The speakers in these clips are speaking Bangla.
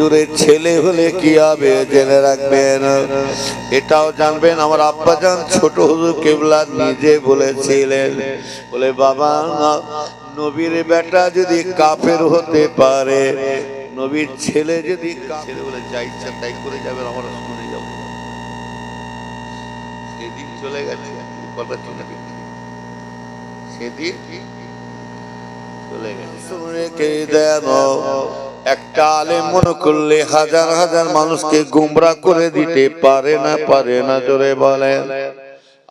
হুজুরের ছেলে হলে কি হবে জেনে রাখবেন? এটাও জানবেন, আমার আব্বাজান ছোট হুজুর কেবলা নিজে বলেছিলেন, বলে বাবা, নবীর বেটা যদি কাপের হতে পারে, নবীর ছেলে যদি ছেলে বলে যা ইচ্ছা তাই করে যাবেন আমরা শুনে যাব। সেদিন চলে গেছে, কথা শুনে সেদিন চলে গেছে। শুনে কে দেন একটা আলেম মনে করলে হাজার হাজার মানুষকে গুমরা করে দিতে পারে না পারে না, জোরে বলেন।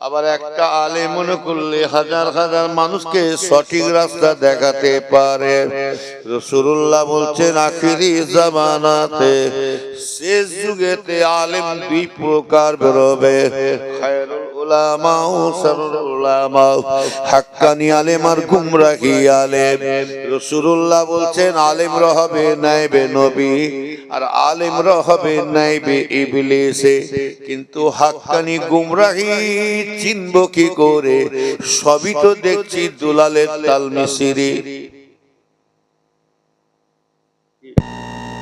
আবার একটা আলে মনে করলে হাজার হাজার মানুষকে সঠিক রাস্তা দেখাতে পারে। রসুল্লাহ বলছেন, আখিরি জামানাতে শেষ যুগেতে আলেম দুই প্রকার বেরোবে। খায়রুল উলামা হাক্কানি আলেম আর গুমরাহি আলেম। রসুল্লাহ বলছেন নাইবে নবী আর নাইবে ইবলিসে। কিন্তু হাক্কানি গুমরাহি চিনব কি করে? সবই তো দেখছি দুলালের তাল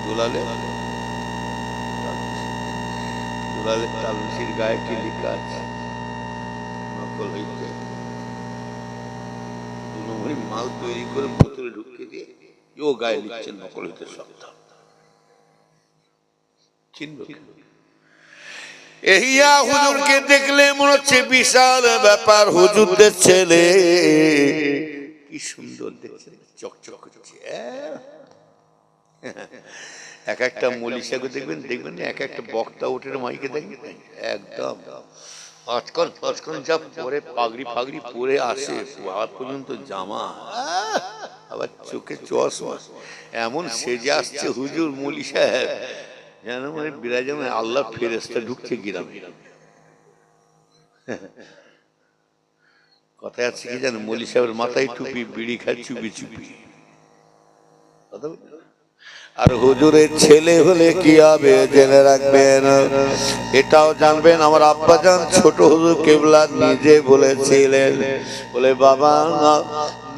দুলালে দুলালের তাল গায়ে কি লেখা আছে নকল হইতে নম্বরই মাল তৈরি করে বোতলে ঢুকিয়ে দিয়ে ও গায়ে লিখছে নকল হইতে শব্দ? এহিয়া হুজুরকে দেখলে মনে হচ্ছে বিশাল ব্যাপার হুজুরদের ছেলে। কি সুন্দর দেখছে চকচক এক একটা মলিশাকে দেখবেন দেখবেন এক একটা বক্তা ওঠে মাইকে দেখবেন একদম। আজকাল আজকাল যা পরে পাগড়ি ফাগড়ি পরে আসে আজ পর্যন্ত জামা। আবার চোখে চশমা। এমন সেজে আসছে হুজুর মলি সাহেব, যেন মানে বিরাজমান আল্লাহ ফেরেস্তা ঢুকছে গ্রামে। কথায় আছে কি জানো মলি সাহেবের মাথায় টুপি, বিড়ি খায় চুপি চুপি? আর হুজুরের ছেলে হলে কি হবে জেনে রাখবেন? এটাও জানবেন, আমার আব্বাজান ছোট হুজুর কেবলা নিজে বলেছিলেন, বলে, বাবা,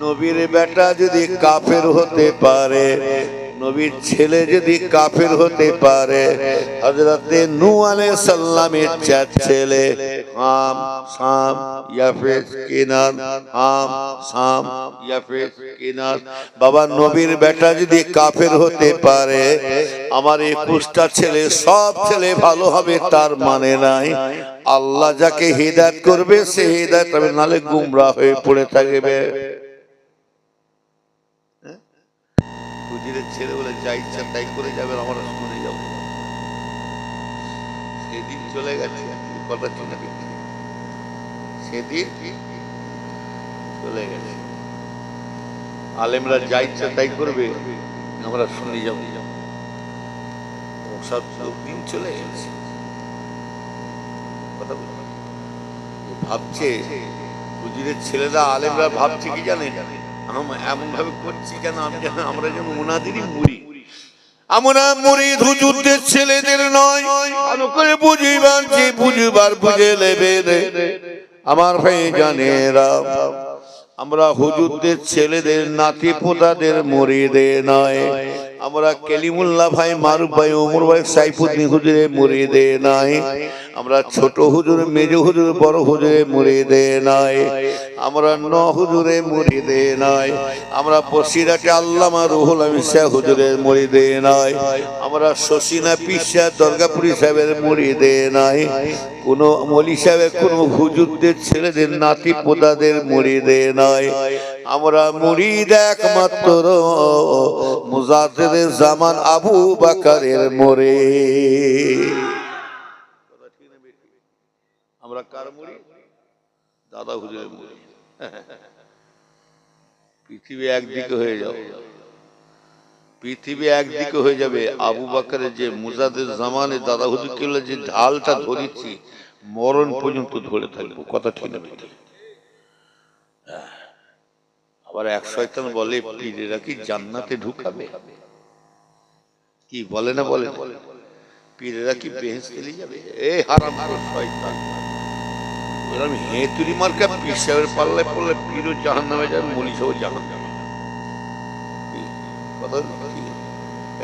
নবীর বেটা যদি কাফের হতে পারে নবীর ছেলে যদি কাফের হতে পারে হজরতে নু আলাইহিস সালামের চার ছেলে, হাম সাম ইয়াফেস, কিনান, হাম সাম ইয়াফেস, কিনান। বাবা, নবীর বেটা যদি কাফের হতে পারে, আমার একুশটা ছেলে সব ছেলে ভালো হবে, তার মানে নাই। আল্লাহ যাকে হিদায়ত করবে, সে হিদায়ত হবে, নালে গুমরা হয়ে পড়ে থাকবে। হুজুরের ছেলে বলে যা ইচ্ছা তাই করে যাবে আমরা শুনে যাব। সেদিন চলে গেছে কথা শুনে সেদিন চলে গেছে। আলেমরা যা ইচ্ছা তাই করবে, আমরা শুনে যাব। সব দিন চলে গেছে। কথা। ভাবছে, হুজুরের ছেলেরা আলেমরা ভাবছে কি জানে জানে এমন ভাবে করছি কেন? আমরা যেন ওনাদেরই মুড়ি। আমরা মুড়ি হুজুরদের ছেলেদের নয়। ভালো করে বুঝিবার যে বুঝবার বুঝে নেবে আমার ভাই জানে আমরা হুজুরদের ছেলেদের নাতি পোতাদের মরিদে নয়। আমরা কেলিমুল্লাহ ভাই মারুফ ভাই ওমর ভাই সাইফুদ্দিন হুজুরে মরিদে নাই। আমরা ছোট হুজুর মেজ হুজুর বড় হুজুরে মরিদে নাই। আমরা ন হুজুরে মরিদে নাই। আমরা বসিরাটে আল্লামা রুহুল শাহ হুজুরের মরিদে নাই। আমরা শশিনা পিসা দর্গাপুরি সাহেবের মরিদে নাই। কোন মলি সাহেবের কোন হুজুরদের ছেলেদের নাতি পোদাদের মরিদে নাই। আমরা মুরিদ একমাত্র মুজাদের জামান আবু বাকারের মরে আমরা কার মুড়ি? দাদা হুজুরের মুড়ি। পৃথিবী একদিকে হয়ে যাবে পৃথিবী একদিকে হয়ে যাবে। আবু বাকারের যে মুজাদের জামানে দাদা হুজুর যে ঢালটা ধরেছি মরণ পর্যন্ত ধরে থাকব। কথা ঠিক না। আবার এক শয়তান বলে, পীরেরা কি জান্নাতে ঢুকাবে? কি বলে না বলে? পীরেরা কি বেহেস্তে নিয়ে যাবে? এ হারাম শয়তান। বললাম হেতুরি মার্কা পীর সাহেবের পাল্লায় পড়লে পীরও জাহান নামে যাবে। মনীষও জাহান নামে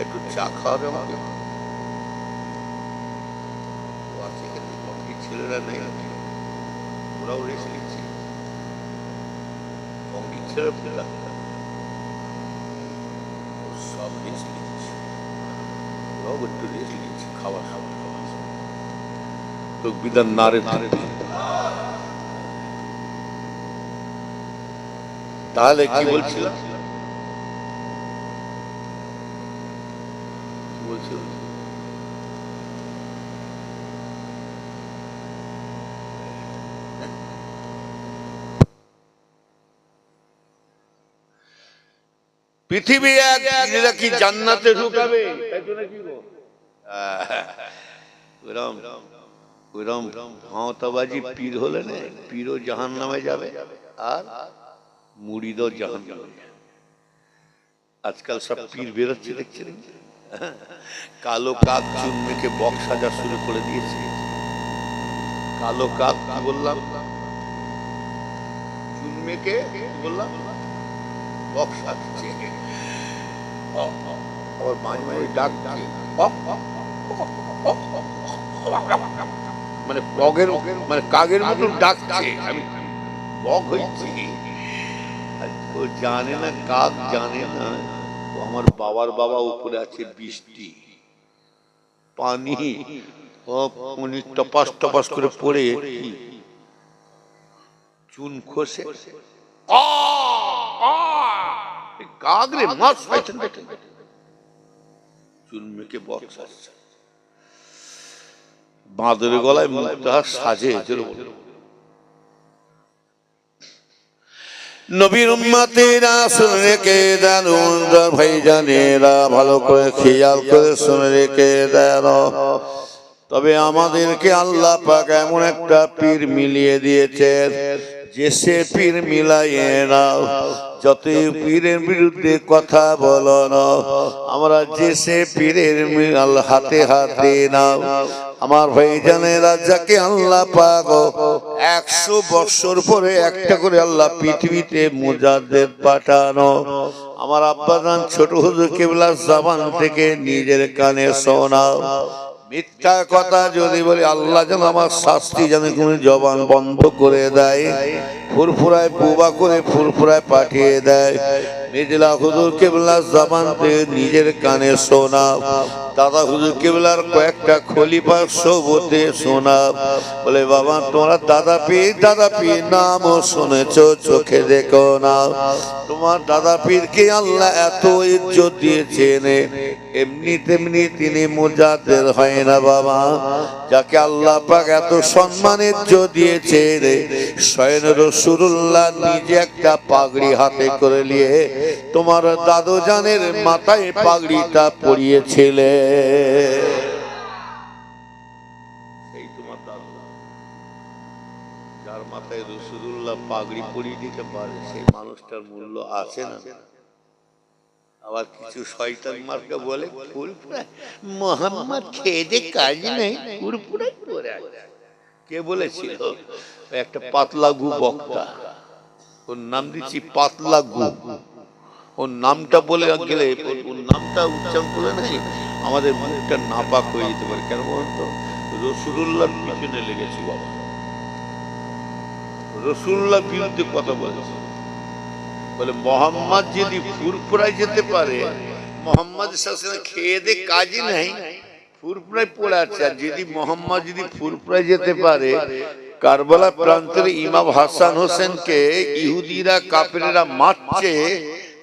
একটু চা খাওয়াবে আমাকে? ছেলেরা নেই ওরাও রেস্ট নিচ্ছে কমিটির সব রেস্ট নিচ্ছে ওরাও একটু রেস্ট নিচ্ছে খাবার খাবার খাবার তো বিধান নারে নারে তাহলে কি বলছিল কি পৃথিবী এক এরা কি জান্নাতে ঢুকাবে? পীর হলে না, পীরও জাহান নামে যাবে, আর মুড়িদও জাহান নামে আজকাল সব পীর বেরোচ্ছে, দেখছেন? কালো কাক চুন মেখে বক্স সাজা শুরু করে দিয়েছে। কালো কাক, কি বললাম? চুন মেখে বললাম? বক্স সাজছে। আবার মাঝে মাঝে ডাক মানে বগের মানে কাগের মতন ডাকছে। আমি বগ হয়েছি। ও জানে না কাক জানে না ও আমার বাবার বাবা উপরে আছে বৃষ্টি। পানি উনি টপাস টপাস করে পড়ে। চুন খসে। আ, আ, মাছ পাইছেন দেখেন। চুন মেকে বক্স আসছে গলায় মুক্তা সাজে নবীর উম্মাতেরা শুনে রেখে দেন ভাই জানেরা ভালো করে খেয়াল করে শুনে রেখে দেন। তবে আমাদেরকে আল্লাহ পাক এমন একটা পীর মিলিয়ে দিয়েছেন যে সে পীর মিলাইয়ে নাও, যতই পীরের বিরুদ্ধে কথা বলো না আমরা যে সে পীরের হাতে হাতে নাও। আমার ভাই জানেরা যাকে আল্লাহ পাক একশো বৎসর পরে একটা করে আল্লাহ পৃথিবীতে মুজাদের পাঠানো। আমার আব্বাজান ছোট হুজুর কেবলার জাবান থেকে নিজের কানে শোনাও। মিথ্যা কথা যদি বলি, আল্লাহ যেন আমার শাস্তি যেন কোন জবান বন্ধ করে দেয়, ফুরফুরায় বুবা করে ফুরফুরায় পাঠিয়ে দেয়। নিজলা হুজুর কেবলা থেকে নিজের কানে শোনা দাদা হুজুর কেবলার কয়েকটা খলিফা সবতে শোনা বলে, বাবা, তোমরা দাদা পীর দাদা পীর নামও শুনেছ, চোখে দেখো না। তোমার দাদা পীরকে আল্লাহ এত ইজ্জত দিয়েছেন। এমনি তেমনি তিনি মুজাদের হয় না বাবা। যাকে আল্লাহ পাক এত সম্মান ইজ্জত দিয়েছে রে, স্বয়ং রসুল্লাহ নিজে একটা পাগড়ি হাতে করে নিয়ে তোমার দাদু জানের মাথায় পাগড়িটা পরিয়েছিলে। যার মাথায় রসুল্লাহ পাগড়ি পরিয়ে দিতে পারে, সেই মানুষটার মূল্য আছে না? আবার কিছু শয়তান মার্কা বলে ফুরফুরায় মোহাম্মদ খেয়ে কাজ নেই ফুরফুরাই করে কে বলেছিল? একটা পাতলা গু বক্তা। ওর নাম দিচ্ছি পাতলা গু। ওর নামটা বলে গেলে ওর- নামটা উচ্চারণ করলে নাকি আমাদের মুখটা নাপাক হয়ে যেতে পারে। কেন বলুন তো? রসুল্লাহর পিছনে লেগেছি বাবা। রসুল্লাহ বিরুদ্ধে কথা বলেছে। বলে, মোহাম্মদ যদি ফুরফুরায় যেতে পারে, মোহাম্মদ খেয়ে দে, কাজই নাই। ফুরফুরায় পড়ে আছে। আর যদি মোহাম্মদ যদি ফুরফুরায় যেতে পারে, কারবালা প্রান্তের ইমাম হাসান হোসেনকে ইহুদিরা কাপেরেরা মারছে,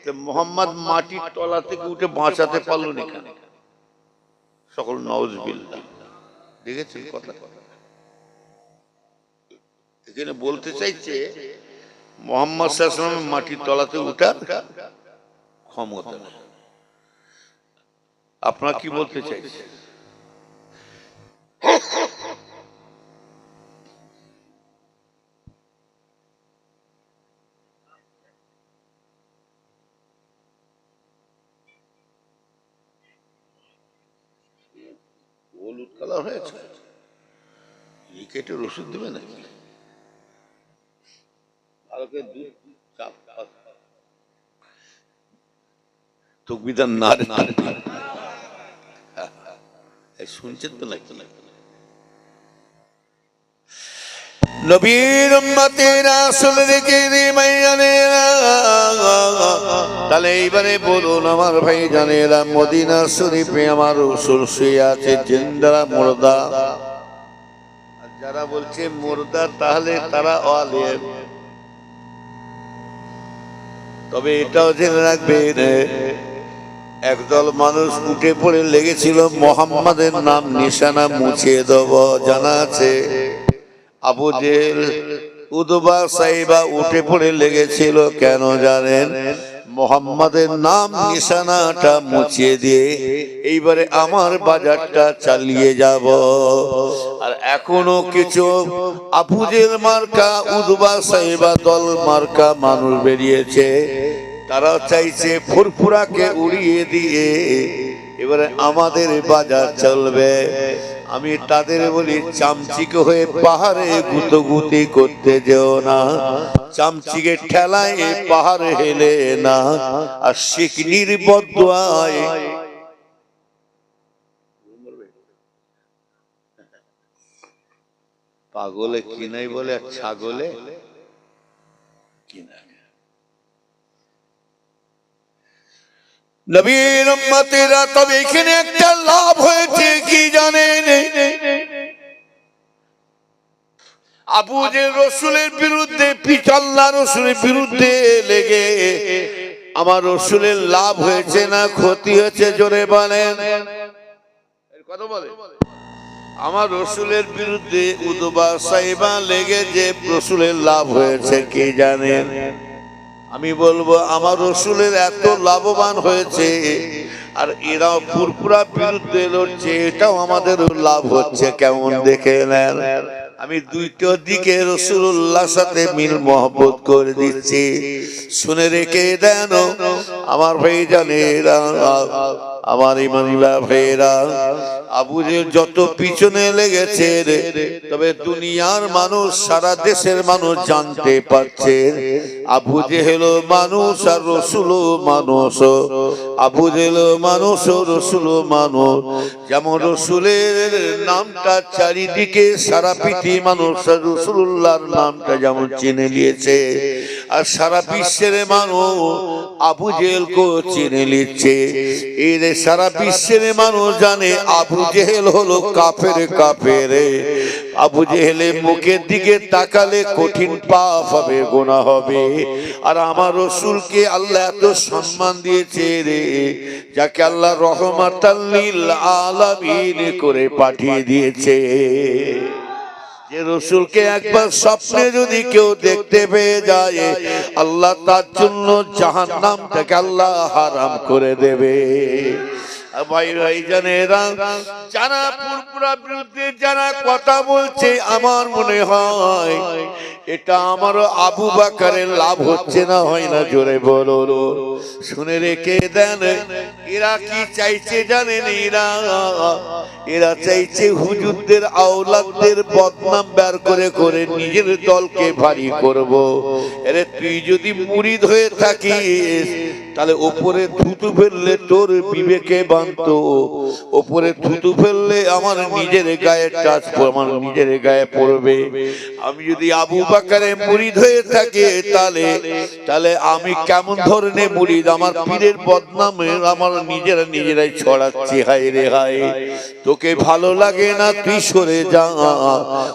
তো মোহাম্মদ মাটির তলা থেকে উঠে বাঁচাতে পারল না সকল নওয়াজ দেখেছেন কথা? এখানে বলতে চাইছে মোহাম্মদ সাল্লামের মাটির তলাতে উঠার ক্ষমতা। আপনারা কি বলতে চাইছেন? হলুদ কালার হয়েছে। কেটে ওষুধ দেবে নাকি? না রে না শুনছেন তো মাইয়ানেরা। তাহলে বলুন আমার ভাই মদিনা শরীফে আমার শুয়ে আছে যারা বলছে মুর্দা, তাহলে তারা অলেম। তবে এটাও জেনে রাখবেন একদল মানুষ উঠে পড়ে লেগেছিল মোহাম্মদের নাম নিশানা মুছিয়ে দেব, জানা আছে। আবু জেল উদবা সাইবা উঠে পড়ে লেগেছিল, কেন জানেন? মোহাম্মদের নাম নিশানাটা মুছিয়ে দিয়ে এইবারে আমার বাজারটা চালিয়ে যাব। আর এখনও কিছু আফুজের মার্কা, উদবা সাইবা দল মার্কা মানুষ বেরিয়েছে। তারা চাইছে ফুরফুরাকে উড়িয়ে দিয়ে এবারে আমাদের বাজার চলবে। আমি তাদের বলি, চামচিকে হয়ে পাহাড়ে গুতগুতি করতে যেও না। চামচিকে ঠেলায় পাহাড়ে হেলে না। আর শিকনির বদুয়ায় পাগলে কিনাই বলে, আর ছাগলে কিনাই নবীর উম্মতেরা তবে এখানে একটা লাভ হয়েছে, কি জানেন? আবু যে রসুলের বিরুদ্ধে পিছাল্লা রসুলের বিরুদ্ধে লেগে, আমার রসুলের লাভ হয়েছে না ক্ষতি হয়েছে, জোরে বলেন। বলে। আমার রসুলের বিরুদ্ধে উদবা সাইবা লেগে যে রসুলের লাভ হয়েছে, কে জানেন? আমি বলব, আমার রসুলের এত লাভবান হয়েছে, আর এরাও পুরপুরা বিরুদ্ধে লড়ছে, এটাও আমাদের লাভ হচ্ছে, কেমন দেখে নেন? আমি দুইটো দিকে রসুল্লাহ সাথে মিল মহব্বত করে দিচ্ছি। শুনে রেখে দেন আমার ভাই জানে আমার ইমানুল্লাহ ভাইরা আবুজের যত পিছনে লেগেছে রে, তবে দুনিয়ার মানুষ সারা দেশের মানুষ জানতে পারছে। আবু জেহেল মানুষ আর রসুল মানুষ। আবু জেহেল মানুষ ও রসুল মানুষ। যেমন রসুলের নামটা চারিদিকে সারা পৃথিবী মানুষ রসুল্লাহর নামটা যেমন চিনে নিয়েছে। আর সারা বিশ্বের মানুষ আবু জেহেলকে চিনে নিচ্ছে। এই রে সারা বিশ্বের মানুষ জানে আবু জেহেল হলো কাফের কাফের আবু জেহেলের মুখের দিকে তাকালে কঠিন পাপ হবে গোনা হবে। আর আমার রসুলকে আল্লাহ এত সম্মান দিয়েছে রে যাকে আল্লাহ রহমাতাল্লিল আলামিন করে পাঠিয়ে দিয়েছে। যে রসুলকে একবার স্বপ্নে যদি কেউ দেখতে পেয়ে যায়, আল্লাহ তার জন্য জাহান নামটাকে আল্লাহ হারাম করে দেবে। ভাই ভাই জানেরা বিরুদ্ধে যারা কথা বলছে, আমার মনে হয় এটা আমার আবু বাকারের লাভ হচ্ছে না, হয় না? জোরে বলো। শুনে রেখে দেন, এরা কি চাইছে জানেন এরা? এরা চাইছে হুজুরদের, আওলাদদের বদনাম বের করে করে নিজের দলকে ভারী করব। এরে তুই যদি মুরিদ হয়ে থাকিস, তাহলে ওপরে থুতু ফেললে তোর বিবেকে বান্ত ওপরে থুতু ফেললে আমার নিজের গায়ে টাচ আমার নিজের গায়ে পড়বে। আমি যদি আবু বাকারে মুরিদ হয়ে থাকে, তাহলে তাহলে আমি কেমন ধরনের মুরিদ? আমার পীরের বদনামে আমার নিজেরা নিজেরাই ছড়াচ্ছি, হায় রে হায়। তোকে ভালো লাগে না তুই সরে যা।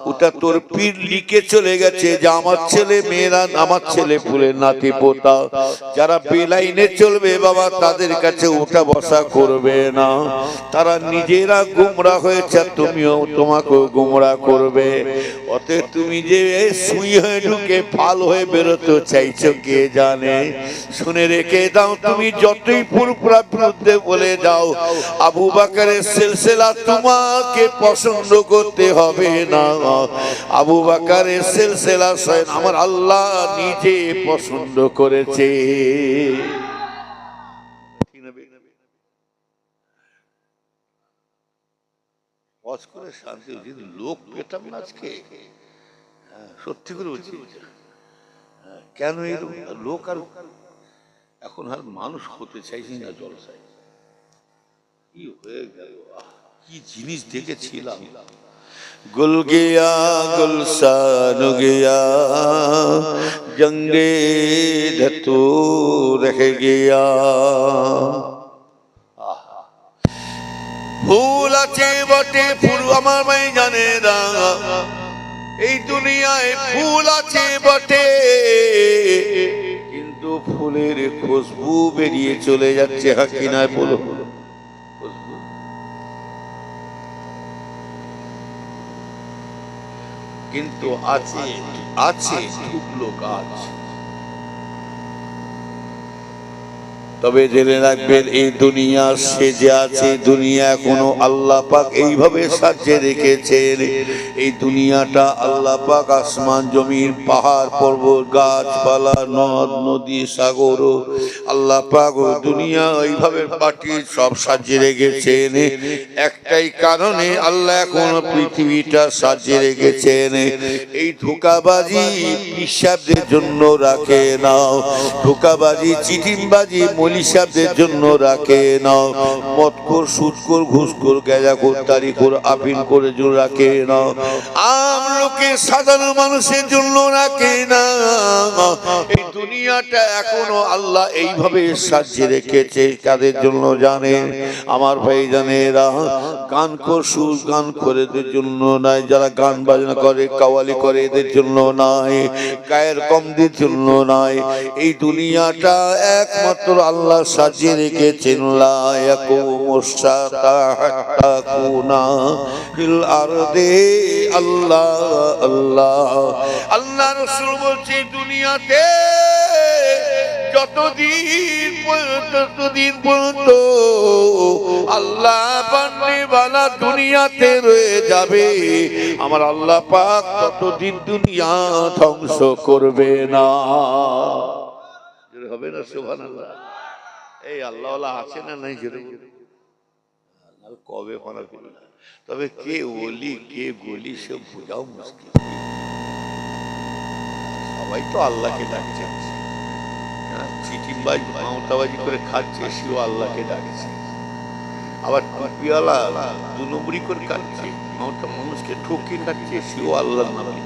ওটা তোর পীর লিখে চলে গেছে যে আমার ছেলে মেয়েরা, আমার ছেলে ফুলের নাতি পোতা যারা বেলাইনে চলবে, বাবা, তাদের কাছে ওটা বসা করবে। না। তারা নিজেরা গুমরা হয়েছে, তুমিও তোমাকেও গুমরা করবে। অতএব তুমি যে সুই হয়ে ঢুকে ফাল হয়ে বেরোতে চাইছো, কে জানে? শুনে রেখে দাও, তুমি যতই পুরপুরা বিরুদ্ধে বলে যাও, আবু বাকারের সিলসিলা তোমাকে পছন্দ করতে হবে না। আবু বাকারের সিলসিলা আমার আল্লাহ নিজে পছন্দ করেছে। হজ শান্তি যদি লোক পেতাম না আজকে। হ্যাঁ, সত্যি করে বলছি। হ্যাঁ, কেন এরকম লোক আর এখন আর মানুষ হতে চাইছি না জলসায়। কি হয়ে গেল? কি জিনিস দেখেছিলাম। গুল গিয়া গুলশান গিয়া জঙ্গে ধতু রেখে গিয়া। ফুল আছে বটে ফুল আমার মাই জানে না এই দুনিয়ায় ফুল আছে বটে কিন্তু ফুলের খুশবু বেরিয়ে চলে যাচ্ছে হাকিনায় বলো। কিন্তু আছে আছে শুকলো গাছ তবে জেনে রাখবেন, এই দুনিয়া সে যে আছে দুনিয়া এখনও আল্লাহ পাক এইভাবে সাজিয়ে রেখেছেন। এই দুনিয়াটা আল্লাহ পাক আসমান জমির পাহাড়, পর্বত, গাছপালা, নদ, নদী, সাগর, আল্লাহ পাক দুনিয়া এইভাবে পাটি সব সাজিয়ে রেখেছেন। একটাই কারণে আল্লাহ এখন পৃথিবীটা সাজিয়ে রেখেছেন। এই ধোকাবাজি হিসাবদের জন্য রাখে নাও ধোকাবাজি মলিসাবদের জন্য রাখে নাও। মতকর সুৎকর ঘুষকর, গেজাকর, তারিখর আপিল করে জন্য রাখে নাও। আম লোকে সাধারণ মানুষের জন্য রাখে না। এই দুনিয়াটা এখনও আল্লাহ এইভাবে সাজিয়ে রেখেছে, কাদের জন্য জানে? আমার ভাই জানে এরা গান কর, সুর গান করে এদের জন্য নাই। যারা গান বাজনা করে, কাওয়ালি করে, এদের জন্য নাই। গায়ের কমদের জন্য নাই। এই দুনিয়াটা একমাত্র আল্লাহ সাজিয়ে রেখেছেন আল্লাহ আল্লাহ। আল্লাহ দুনিয়াতে যতদিন ততদিন পর্যন্ত আল্লাহ বান্দেওয়ালা দুনিয়াতে রয়ে যাবে, আমার আল্লাহ পাক ততদিন দুনিয়া ধ্বংস করবে না। হবে না সুবহান আল্লাহ এই আল্লাহ আছে না নাই জোরে কবে ফোনা ফিরল তবে কে ওলি কে গলি সব বোঝাও মুশকিল। সবাই তো আল্লাহকে ডাকছে। হ্যাঁ, চিটিংবাজ মামতাবাজি করে খাচ্ছে সেও আল্লাহকে ডাকছে। আবার টুপিওয়ালা দু নম্বরি করে কাটছে মামতা মানুষকে ঠকিয়ে কাটছে সেও আল্লাহর নামে